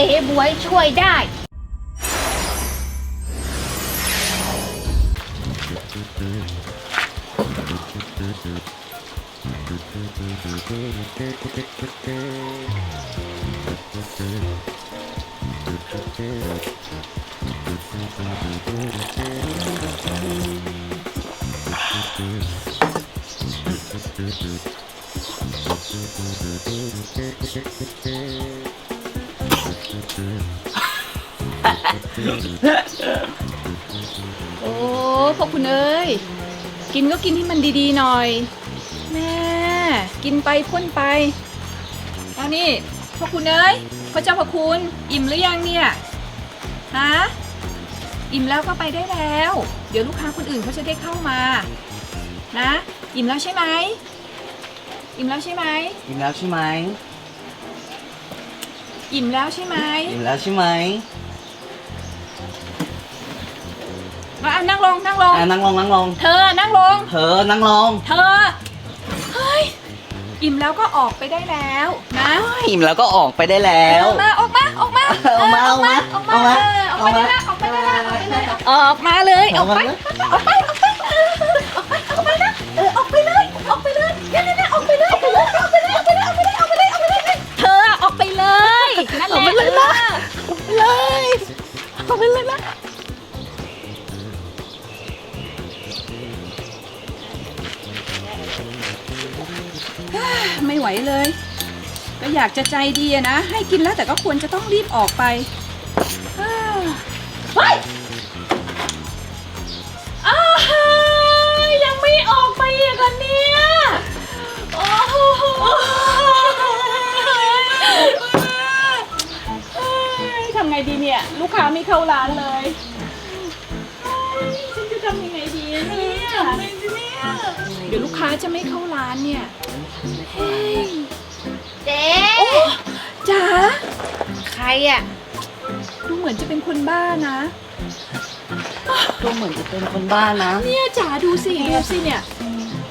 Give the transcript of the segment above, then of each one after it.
จ๊บวยช่วยได้ โอ้พวกคุณเอ้ย กินก็กินให้มันดีๆหน่อย แม่ กินไปพ่นไปเอานี่พวกคุณเอ้ยพระเจ้าพระคุณ อิ่มหรือยังเนี่ย ฮะ อิ่มแล้วก็ไปได้แล้ว เดี๋ยวลูกค้าคนอื่นเขาจะได้เข้ามา นะ อิ่มแล้วใช่ไหม อิ่มแล้วใช่ไหม อิ่มแล้วใช่ไหม อิ่มแล้วใช่ไหม อิ่มแล้วใช่ไหม อะนั่งลงนั่งลง อะนั่งลงนั่งลง เธอนั่งลง เธอนั่งลงเธอ เฮ้ย อิ่มแล้วก็ออกไปได้แล้วนะอิ่มแล้วก็ออกไปได้แล้ว ออกมาออกมาออกมาออกมาเออกมาออกมาออกมาเออออกไปได้ละออกไปได้ละออกไปเลยออกมาเลยออกไปออกไปออกไปเออออกไปออกไปนะเออออกไปเลยออกไปเลยเนี่ยเนี่ยเนี่ยออกไปเลยออกไปเลยออกไปเลยออกไปเลยออกไปเลยออกไปเลยออกไปเลยเธอออกไปเลยนั่นแหละออกไปเลยนะเลยออกไปเลยนะ ไม่ไหวเลย ก็อยากจะใจดีอะนะ ให้กินแล้วแต่ก็ควรจะต้องรีบออกไปเฮ้ยอ้าวยังไม่ออกไปอีกเหรอเนี่ยโอ้โหเอ้ยทำไงดีเนี่ย ลูกค้าไม่เข้าร้านเลย เดี๋ยวลูกค้าจะไม่เข้าร้านเนี่ยเฮ้ยเจ๊โอ้จ๋าใครอะดูเหมือนจะเป็นคนบ้านะก็เหมือนจะเป็นคนบ้านนะ เนี่ยจ๋าดูสิดูสิเนี่ย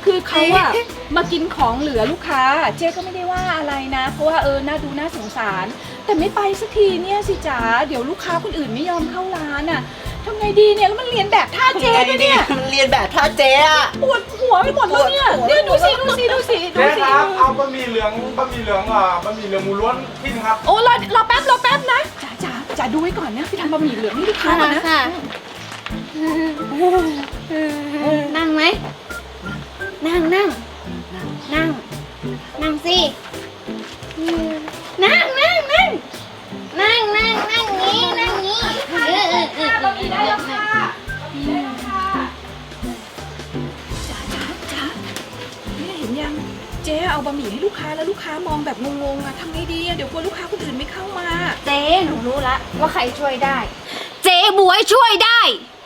คือเขาอะมากินของเหลือลูกค้า เจ๊ก็ไม่ได้ว่าอะไรนะ เพราะว่าเออน่าดูน่าสงสาร แต่ไม่ไปสักทีเนี่ยสิจ๋าเดี๋ยวลูกค้าคนอื่นไม่ยอมเข้าร้านอะ ทำไงดีเนี่ยแล้วมันเรียนแบบท่าเจ๊ด้วยเนี่ยมันเรียนแบบท่าเจ๊อะปวดหัวไปหมดแล้วเนี่ยปวดหัวเนี่ยดูสิดูสิดูสิดูเจ๊สิครับ เอาบะหมี่เหลืองบะหมี่เหลืองอะบะหมี่เหลืองหมูล้วนที่หนึงครับ โอ้รอรอแป๊บรอแป๊บนะจ๋าจ๋าจ๋าดูไว้ก่อนนะพี่ทำบะหมี่เหลืองให้ลูกค้าก่อนนะค่ะนั่งไหม นั่งนั่ง นั่ง นั่งสิ เจ๊เอาบะหมี่ให้ลูกค้าแล้วลูกค้ามองแบบงงๆอะทำไงดีอะเดี๋ยวกลัวลูกค้าคนอื่นไม่เข้ามา เจ๊หนูรู้ละว่าใครช่วยได้ เจ๊บวยช่วยได้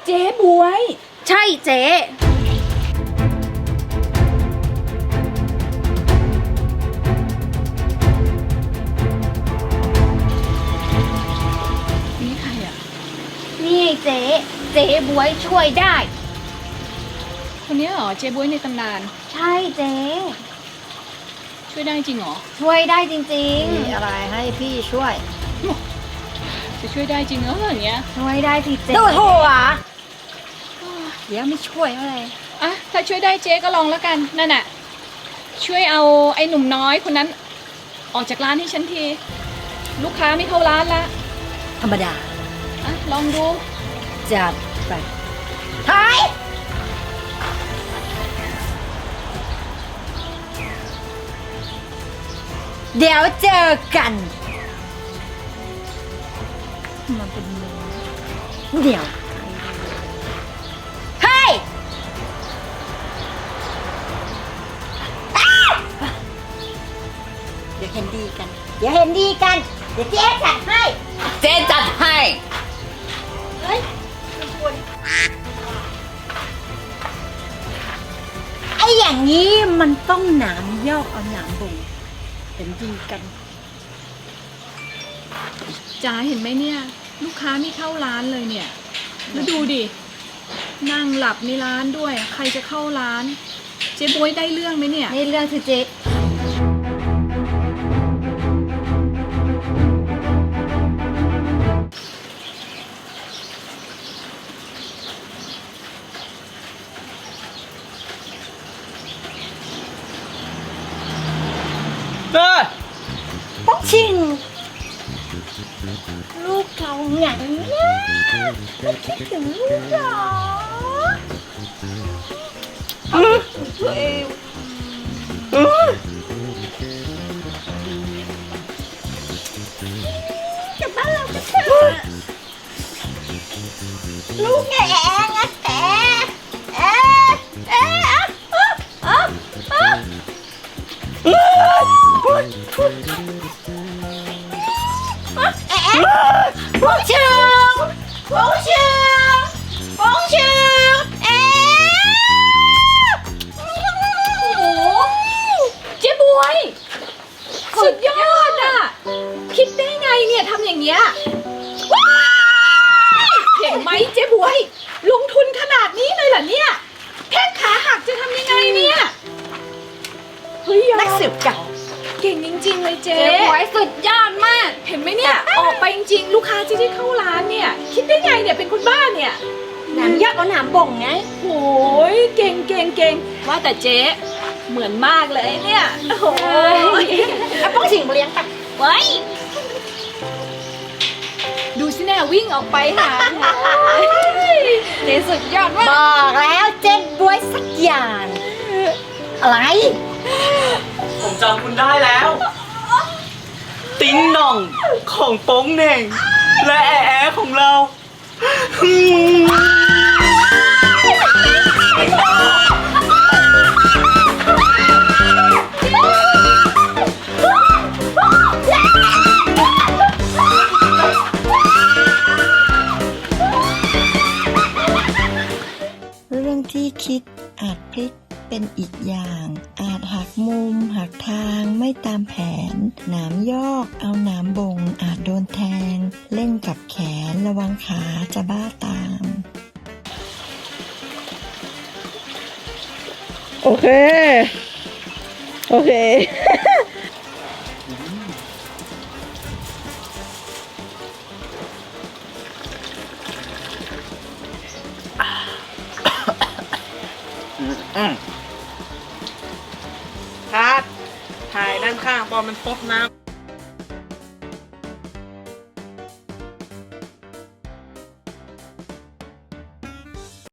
เจ๊บวย ใช่เจ๊นี่ใครอะนี่ไงเจ๊เจ๊บวยช่วยได้ คนนี้เหรอเจ๊บวยในตำนาน ใช่เจ๊ ช่วยได้จริงเหรอ ช่วยได้จริงมีอะไรให้พี่ช่วย จะช่วยได้จริงเหรออย่างเงี้ยๆช่วยได้สิเจ๊ดูหัวเดี๋ยวไม่ช่วยอะไรอะถ้าช่วยได้เจ๊ก็ลองแล้วกันนั่นน่ะ ช่วยเอาไอ้หนุ่มน้อยคนนั้น ออกจากร้านให้ฉันที ลูกค้าไม่เข้าร้านละธรรมดา อะลองดูจัดไปถอย เดี๋ยวเจอกัน มันเป็นมือเดี๋ยว เฮ้ยอ้าเดี๋ยวเห็นดีกัน เดี๋ยวเห็นดีกัน เดี๋ยวเจ๊จัดให้ เจ๊จัดให้ไอ้อย่างนี้มันต้องหนามยอกเอาหนามบ่งเห็นดีกันจ๋าเห็นไหมเนี่ย ลูกค้าไม่เข้าร้านเลยเนี่ยแล้วดูดิ นั่งหลับในร้านด้วย ใครจะเข้าร้าน เจ๊บวยได้เรื่องไหมเนี่ย นี่เรื่องที่เจ๊ ลูกเขาไงเนี่ยไม่คิดถึงลูกเหรอตัวเองกลับบ้านเราก็เถอะลูกแง เลยเจ๊เจ๊บวยสุดยอดมาก เห็นไหมเนี่ย ออกไปจริงๆ ลูกค้าจะได้เข้าร้านเนี่ย คิดได้ไงเนี่ยเป็นคนบ้าเนี่ยหนามยากเอาหนามบ่งไงโอ้ยเก่งเก่งเก่งว่าแต่เจ๊เหมือนมากเลยเนี่ยโอ้ยเอาป้องสิงเลี้ยงไปไว้ดูสิแน่วิ่งออกไปหาเจ๊สุดยอดมากบอกแล้วเจ็บบวยสักอย่าง อะไร ผมจำคุณได้แล้ว ติ๊งหน่องของโป้งเหน่ง และแอแอของเราเรื่องที่คิดอาจพลิก เป็นอีกอย่าง อาจหักมุม หักทางไม่ตามแผน หนามยอกเอาหนามบ่งอาจโดนแทง เล่นกับแขนระวังขาจะบ้าตาม โอเค โอเค คัดถ่ายด้านข้างพอมันพบน้ำ